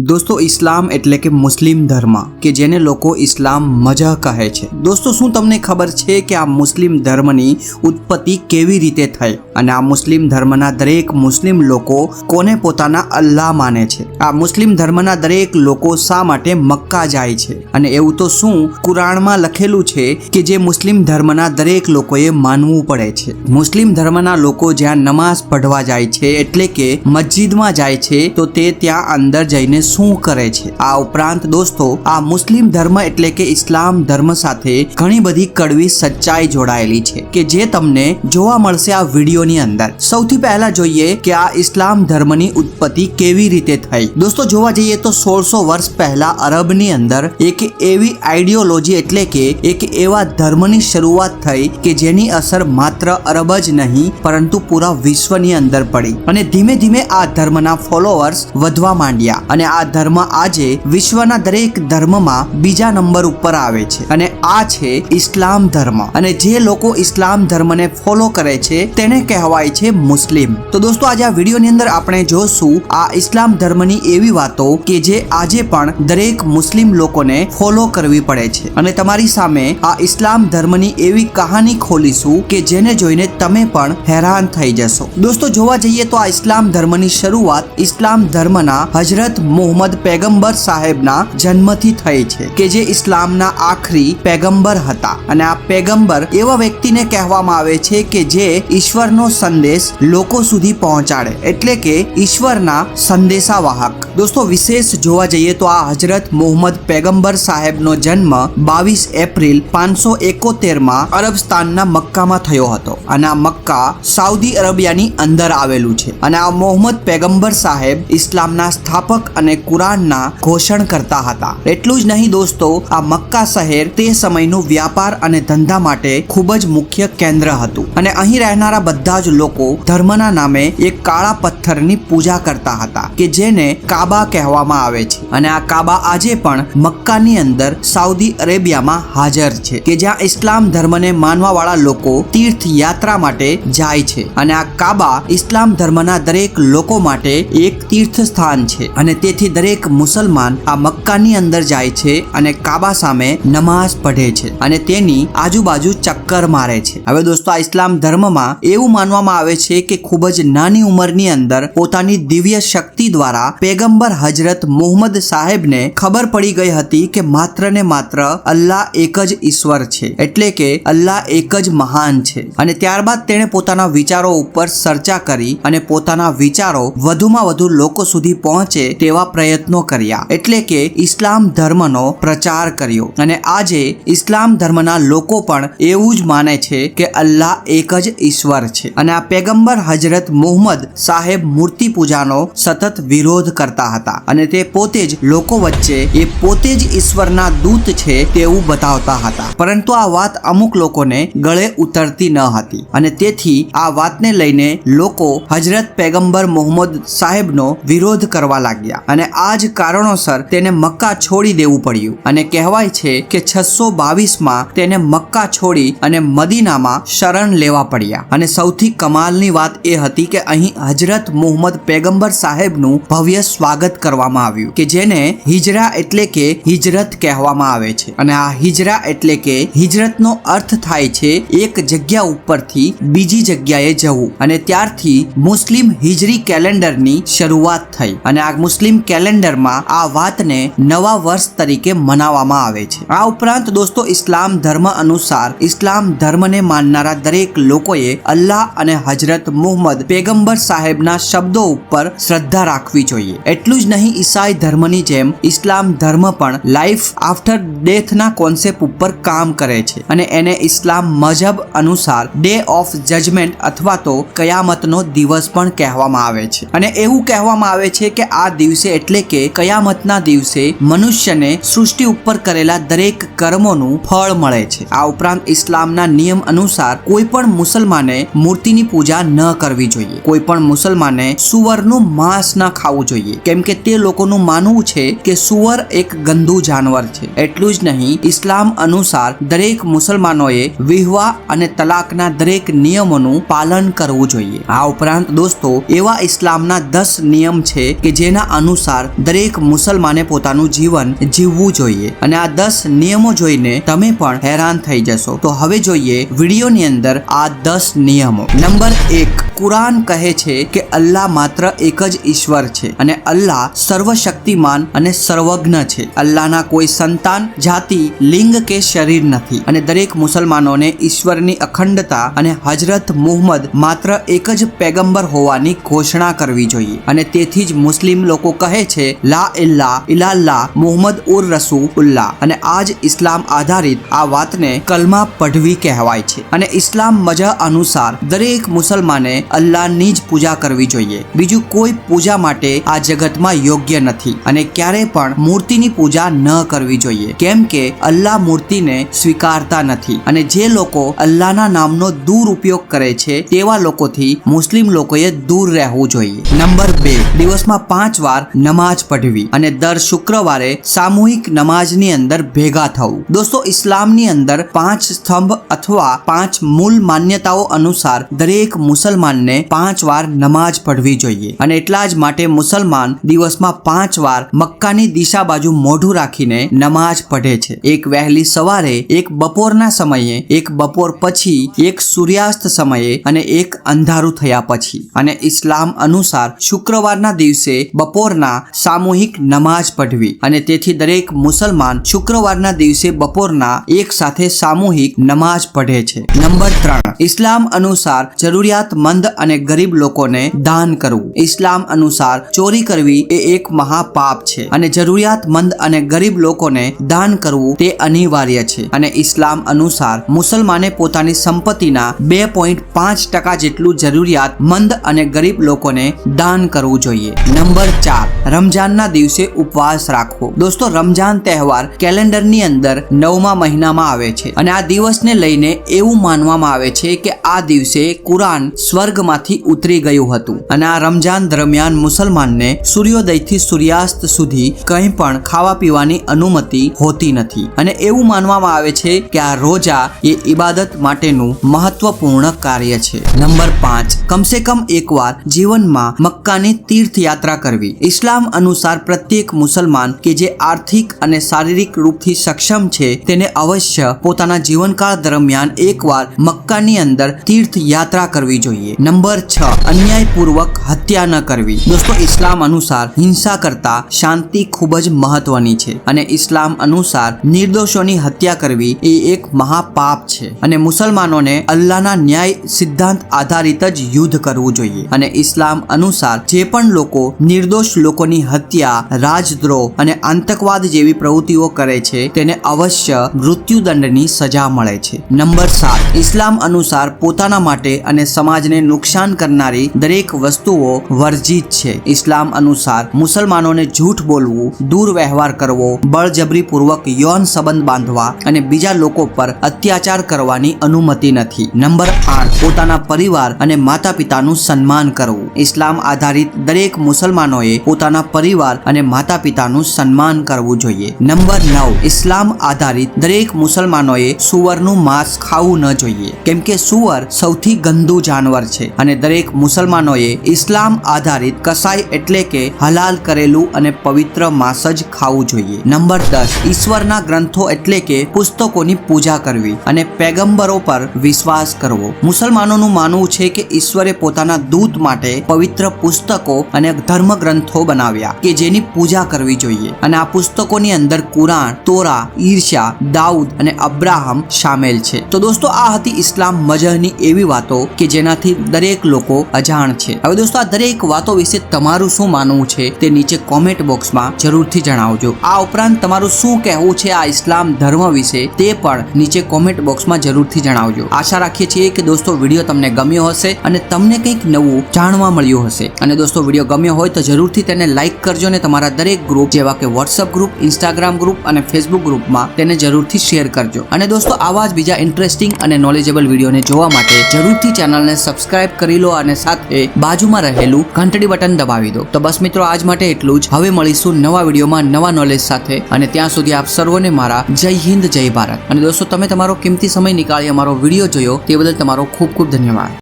દોસ્તો, ઇસ્લામ એટલે કે મુસ્લિમ ધર્મ, કે જેને લોકો ઇસ્લામ મજા કહે છે. દોસ્તો, શું તમને ખબર છે કે આ મુસ્લિમ ધર્મની ઉત્પત્તિ કેવી રીતે થઈ? અને આ મુસ્લિમ ધર્મના દરેક મુસ્લિમ લોકો કોને પોતાના અલ્લાહ માને છે? આ મુસ્લિમ ધર્મના દરેક લોકો શા માટે મક્કા જાય છે? અને એવું તો શું કુરાણમાં લખેલું છે કે જે મુસ્લિમ ધર્મના દરેક લોકોએ માનવું પડે છે. મુસ્લિમ ધર્મના લોકો જ્યાં નમાઝ પઢવા જાય છે, એટલે કે મસ્જિદમાં જાય છે, તો તે ત્યાં અંદર જઈને શું કરે છે? આ ઉપરાંત દોસ્તો, આ મુસ્લિમ ધર્મ એટલે કે ઇસ્લામ ધર્મ સાથે ઘણી બધી કડવી સચ્ચાઈ જોડાયેલી છે કે જે તમને જોવા મળશે આ વિડીયોની અંદર. સૌથી પહેલા જોઈએ કે આ ઇસ્લામ ધર્મની ઉત્પત્તિ કેવી રીતે થઈ. દોસ્તો, જોવા જઈએ તો સોળસો વર્ષ પહેલા અરબની અંદર એક એવી આઈડિયોલોજી એટલે કે એક એવા ધર્મની શરૂઆત થઈ કે જેની અસર માત્ર અરબ જ નહીં, પરંતુ પૂરા વિશ્વની અંદર પડી. અને ધીમે ધીમે આ ધર્મના ફોલોઅર્સ વધવા માંડ્યા. અને આ ધર્મ આજે વિશ્વના દરેક ધર્મમાં બીજા નંબર ઉપર આવે છે. અને આ છે ઇસ્લામ ધર્મ. અને જે લોકો ઇસ્લામ ધર્મને ફોલો કરે છે, તેને કહેવાય છે મુસ્લિમ. તો દોસ્તો, આજે આ વિડીયોની અંદર આપણે જોશું આ ઇસ્લામ ધર્મની એવી વાતો કે જે આજે પણ દરેક મુસ્લિમ લોકોને ફોલો કરવી પડે છે. અને તમારી સામે આ ઇસ્લામ ધર્મની એવી કહાની ખોલીશું કે જેને જોઈને તમે પણ હેરાન થઈ જશો. દોસ્તો, જોવા જઈએ તો આ ઇસ્લામ ધર્મની શરૂઆત ઇસ્લામ ધર્મના હજરત મુહમ્મદ પેગમ્બર સાહેબના જન્મથી થઈ છે, કે જે ઇસ્લામના આખરી પેગમ્બર હતા. અને આ પેગમ્બર એવા વ્યક્તિને કહેવામાં આવે છે કે જે ઈશ્વરનો સંદેશ લોકો સુધી પહોંચાડે, એટલે કે ઈશ્વરના સંદેશાવાહક. દોસ્તો, વિશેષ જોવા જઈએ તો આ હજરત મોહમ્મદ પેગમ્બર સાહેબનો જન્મ બાવીસ એપ્રિલ પાંચસો એકોતેરમાં અરબસ્તાનના મક્કામાં થયો હતો. અને આ મક્કા સાઉદી અરેબિયાની અંદર આવેલું છે. અને આ મોહમ્મદ પેગમ્બર સાહેબ ઇસ્લામના સ્થાપક અને કુરાનના ઘોષણ કરતા હતા. એટલું જ નહીં દોસ્તો, આ મક્કા શહેર તે સમયનું વ્યાપાર અને ધંધા માટે ખૂબ જ મુખ્ય કેન્દ્ર હતું. અને અહીં રહેનારા બધા જ લોકો ધર્મના નામે એક કાળા પથ્થરની પૂજા કરતા હતા, કે જેને કાબા કહેવામાં આવે છે. અને આ કાબા આજે પણ મક્કાની અંદર સાઉદી અરેબિયામાં હાજર છે, કે જ્યાં ઇસ્લામ ધર્મને માનવાવાળા લોકો તીર્થ યાત્રા માટે જાય છે. અને આ કાબા ઇસ્લામ ધર્મના દરેક લોકો માટે એક તીર્થ સ્થાન છે. અને તેથી દરેક મુસલમાન આ મક્કાની અંદર જાય છે અને કાબા સામે નમાઝ પઢે છે અને તેની આજુબાજુ ચક્કર મારે છે. હવે દોસ્તો, આ ઇસ્લામ ધર્મમાં એવું માનવામાં આવે છે કે ખૂબ જ નાની ઉંમરની અંદર પોતાની દિવ્ય શક્તિ દ્વારા પેગંબર હજરત મોહમ્મદ સાહેબને ખબર પડી ગઈ હતી કે માત્ર ને માત્ર અલ્લાહ એક જ ઈશ્વર છે, એટલે કે અલ્લાહ એક જ મહાન છે. અને ત્યારબાદ તેણે પોતાના વિચારો ઉપર ચર્ચા કરી અને પોતાના વિચારો વધુમાં વધુ લોકો સુધી પહોંચે તેવા પ્રયત્નો કર્યા એટલે કે ઇસ્લામ ધર્મનો પ્રચાર કર્યો. અને આજે ઇસ્લામ ધર્મના લોકો પણ એવું જ માને છે કે અલ્લાહ એક જ ઈશ્વર છે. અને આ પેગંબર હજરત મોહમ્મદ સાહેબ મૂર્તિ પૂજાનો સતત વિરોધ કરતા હતા. અને તે પોતે જ લોકો વચ્ચે એ પોતે જ ઈશ્વરના દૂત છે તેવું બતાવતા હતા. પરંતુ આ વાત અમુક લોકોને ગળે ઉતરતી ન હતી. અને તેથી આ વાતને લઈને લોકો હજરત પેગંબર મોહમ્મદ સાહેબનો વિરોધ કરવા લાગ્યા. અને આ જ કારણોસર તેને મક્કા છોડી દેવું પડ્યું. અને કહેવાય છે કે છસો બાવીસમાં તેને મક્કા છોડી અને મદીનામાં શરણ લેવા પડ્યા. અને સૌથી કમાલની વાત એ હતી કે અહીં હજરત મોહમ્મદ પેગંબર સાહેબનું ભવ્ય સ્વાગત કરવામાં આવ્યું, કે જેને હિજરા એટલે કે હિજરત કહેવામાં આવે છે. અને આ હિજરા એટલે કે હિજરતનો અર્થ થાય છે એક જગ્યા ઉપરથી બીજી જગ્યાએ જવું. અને ત્યારથી મુસ્લિમ હિજરી કેલેન્ડરની શરૂઆત થઈ. અને આ મુસ્લિમ કેલેન્ડરમાં આ વાતને નવા વર્ષ તરીકે મનાવવામાં આવે છે. આ ઉપરાંત દોસ્તો, ઇસ્લામ ધર્મ અનુસાર ઇસ્લામ ધર્મને માનનારા દરેક લોકોએ અલ્લાહ અને હજરત મુહમ્મદ પેગંબર સાહેબના શબ્દો ઉપર શ્રદ્ધા રાખવી જોઈએ. એટલું જ નહીં, ઈસાઈ ધર્મની જેમ ઇસ્લામ ધર્મ પણ લાઈફ આફ્ટર ડેથના કોન્સેપ્ટ ઉપર કામ કરે છે અને એને ઇસ્લામ મજહબ અનુસાર ડે ઓફ જજમેન્ટ અથવા તો કયામતનો દિવસ પણ કહેવામાં આવે છે. અને એવું કહેવામાં આવે છે કે આ દિવસે એટલે કે કયામતના દિવસે મનુષ્યને સૃષ્ટિ ઉપર કરેલા દરેક કર્મોનું ફળ મળે છે. આ ઉપરાંત ઇસ્લામના નિયમ અનુસાર કોઈ પણ મુસલમાને મૂર્તિની પૂજા ન કરવી જોઈએ. કોઈ પણ મુસલમાને સુવરનું માંસ ન ખાવું જોઈએ. કેમ કે તે લોકોનું માનવું છે કે સુવર એક ગંદુ જાનવર છે. એટલું જ નહીં, ઇસ્લામ અનુસાર દરેક મુસલમાનોએ વિહવા અને તલાકના દરેક નિયમોનું પાલન કરવું જોઈએ. આ ઉપરાંત દોસ્તો, એવા ઇસ્લામના દસ નિયમ છે કે જેના અનુસાર અનુસાર દરેક મુસલમાને પોતાનું જીવન જીવવું જોઈએ અને આ દસ નિયમો જોઈને તમે પણ હેરાન થઈ જશો. તો હવે જોઈએ વિડીયોની અંદર આ દસ નિયમો. નંબર એક કુરાન કહે છે કે અલ્લાહ માત્ર એક જ ઈશ્વર છે અને અલ્લાહ સર્વશક્તિમાન અને સર્વજ્ઞ છે. અલ્લાહના કોઈ સંતાન, જાતિ, લિંગ કે શરીર નથી અને દરેક મુસલમાનોને ઈશ્વરની અખંડતા અને હજરત મુહમ્મદ માત્ર એક જ પેગંબર હોવાની ઘોષણા કરવી જોઈએ. અને તેથી જ મુસ્લિમ લોકો કહે છે, લા ઇલ્લા ઇલાલ્લા મુહમ્મદ ઉર રસૂલ્લાહ અને આજ ઇસ્લામ આધારિત આ વાતને કલમા પઢવી કહેવાય છે. અને ઇસ્લામ મજા અનુસાર દરેક મુસલમાને અલ્લાહની જ પૂજા કરવી જોઈએ. બીજું કોઈ પૂજા માટે આ જગતમાં યોગ્ય નથી અને ક્યારેય પણ મૂર્તિની પૂજા ન કરવી જોઈએ. કેમ કે અલ્લાહ મૂર્તિને સ્વીકારતા નથી અને જે લોકો અલ્લાહના નામનો દુરુપયોગ કરે છે તેવા લોકોથી મુસ્લિમ લોકોએ દૂર રહેવું જોઈએ. નંબર બે, દિવસમાં પાંચ વાર નમાજ પઢવી અને દર શુક્રવારે સામૂહિક નમાજની અંદર ભેગા થવું. દોસ્તો, ઇસ્લામની અંદર પાંચ સ્તંભ અથવા પાંચ મૂળ માન્યતાઓ અનુસાર દરેક મુસલમાનને પાંચ વાર નમાજ પઢવી જોઈએ અને એટલા જ માટે મુસલમાન દિવસમાં પાંચ વાર મક્કાની દિશા બાજુ મોઢું રાખીને નમાજ પઢે છે. એક વહેલી સવારે, એક બપોરના સમયે, એક બપોર પછી, એક સૂર્યાસ્ત સમયે અને એક અંધારું થયા પછી. અને ઇસ્લામ અનુસાર શુક્રવારના દિવસે બપોરના સામૂહિક નમાજ પઢવી અને તેથી દરેક મુસલમાન શુક્રવારના દિવસે બપોરના એક સાથે સામૂહિક નમાજ પઢે છે. નંબર ત્રણ, ઇસ્લામ અનુસાર જરૂરિયાતમંદ અને ગરીબ લોકોને દાન કરવું. ઇસ્લામ અનુસાર ચોરી કરવી એ એક મહાપાપ છે અને જરૂરિયાતમંદ અને ગરીબ લોકોને દાન કરવું તે અનિવાર્ય છે. અને ઇસ્લામ અનુસાર મુસલમાને પોતાની સંપત્તિના બે પોઈન્ટ પાંચ ટકા જેટલું જરૂરિયાતમંદ અને ગરીબ લોકોને દાન કરવું જોઈએ. નંબર ચાર રમજાનના દિવસે ઉપવાસ રાખવો. દોસ્તો રમજાન તહેવાર કેલેન્ડરની અંદર નવમા મહિનામાં આવે છે અને આ દિવસને લઈને એવું માનવામાં આવે છે કે આ દિવસે કુરાન સ્વર્ગમાંથી ઉતરી ગયું હતું અને આ રમજાન દરમિયાન મુસલમાનને સૂર્યોદયથી સૂર્યાસ્ત સુધી કંઈ પણ ખાવા પીવાની અનુમતિ હોતી નથી. અને એવું માનવામાં આવે છે કે આ રોજા એ ઇબાદત માટેનું મહત્વપૂર્ણ કાર્ય છે. નંબર પાંચ, કમસે કમ એકવાર જીવનમાં મક્કાની તીર્થયાત્રા કરવી. ઇસ્લામ અનુસાર પ્રત્યેક મુસલમાન કે જે આર્થિક અને શારીરિક રૂપથી સક્ષમ છે તેને અવશ્ય પોતાના જીવનકાળ દરમિયાન એકવાર મક્કાની અંદર તીર્થયાત્રા કરવી જોઈએ. નંબર છ, અન્યાયપૂર્વક હત્યા ન કરવી. દોસ્તો, ઇસ્લામ અનુસાર હિંસા કરતા શાંતિ ખૂબ જ મહત્વની છે અને ઇસ્લામ અનુસાર નિર્દોષોની હત્યા કરવી એ એક મહાપાપ છે. અને મુસલમાનોને અલ્લાહના ન્યાય સિદ્ધાંત આધારિત જ યુદ્ધ કરવું જોઈએ. અને ઇસ્લામ અનુસાર જે પણ લોકો નિર્દોષ લોકોની હત્યા, રાજદ્રોહ અને આતંકવાદ જેવી પ્રવૃત્તિઓ કરે છે, તેને અવશ્ય મૃત્યુદંડની સજા મળે છે. નંબર સાત, ઇસ્લામ અનુસાર પોતાના માટે અને સમાજને નુકસાન કરનારી દરેક વસ્તુઓ વર્જિત છે. ઇસ્લામ અનુસાર મુસલમાનોને જૂઠ બોલવું દુર્વ્યવહાર કરવો, બળજબરીપૂર્વક યૌન સંબંધ બાંધવા અને બીજા લોકો પર અત્યાચાર કરવાની અનુમતિ નથી. નંબર આઠ, પોતાના પરિવાર અને માતા પિતાનું સન્માન કરવું. ઇસ્લામ આધારિત દરેક મુસલમાનોએ પોતાના પરિવાર અને માતા પિતાનું સન્માન કરવું જોઈએ. નંબર નવ, ઇસ્લામ આધારિત દરેક મુસલમાનોએ સુવરનું માંસ ખાવું ન જોઈએ. કેમ કે સુવર સૌથી ગંદુ જાનવર છે. અને દરેક મુસલમાનોએ ઇસ્લામ આધારિત કસાઈ એટલે કે હલાલ કરેલું અને પવિત્ર માંસ જ ખાવું જોઈએ. નંબર દસ, ઈશ્વરના ગ્રંથો એટલે કે પુસ્તકોની પૂજા કરવી અને પેગંબરો પર વિશ્વાસ કરવો. મુસલમાનોનું માનવું છે કે ઈશ્વરે પોતાના દૂત માટે પવિત્ર પુસ્તકો અને ધર્મ ગ્રંથો બનાવ્યા કે જેની પૂજા કરવી જોઈએ. અને આ પુસ્તકોની અંદર કુરાન, તોરા, ઈર્ષ્યા, દાઉદ અને અબ્રાહમ સામેલ છે. તો દોસ્તો, આ હતી ઇસ્લામ મજહની એવી વાતો કે જેનાથી દરેક લોકો અજાણ છે. હવે દોસ્તો, આ દરેક વાતો વિશે તમારું શું માનવું છે તે નીચે કોમેન્ટ બોક્સમાં જરૂરથી જણાવજો. આ ઉપરાંત તમારું શું કહેવું છે આ ઇસ્લામ ધર્મ વિશે તે પણ નીચે કોમેન્ટ બોક્સમાં જરૂરથી જણાવજો. આશા રાખીએ છીએ કે દોસ્તો, વીડિયો તમને ગમ્યો હશે અને તમને કંઈક નવું જાણવા મળ્યું હશે. અને દોસ્તો, વીડિયો ગમ્યો હોય તો જરૂરથી તેને લાઈક કરજો અને તમારા દરેક ગ્રુપ જેવા કે વોટ્સઅપ ગ્રુપ ઇન્સ્ટાગ્રામ ગ્રુપ અને ફેસબુક ગ્રુપમાં તેને જરૂરથી શેર કરજો. અને દોસ્તો, આવા જ બીજા ઇન્ટરેસ્ટિંગ અને નોલેજેબલ વિડીયોને જોવા માટે જરૂરથી ચેનલને સબસ્ક્રાઇબ કરી લો અને સાથે બાજુમાં રહેલું ઘંટડી બટન દબાવી દો. તો બસ મિત્રો, આજ માટે એટલું જ. હવે મળીશું નવા વિડીયોમાં નવા નોલેજ સાથે. અને ત્યાં સુધી આપ સર્વોને મારા જય હિન્દ, જય ભારત. અને દોસ્તો, તમે તમારો કિંમતી સમય નીકાળી અમારો વીડિયો જોયો તે બદલ તમારો ખૂબ ખૂબ ધન્યવાદ.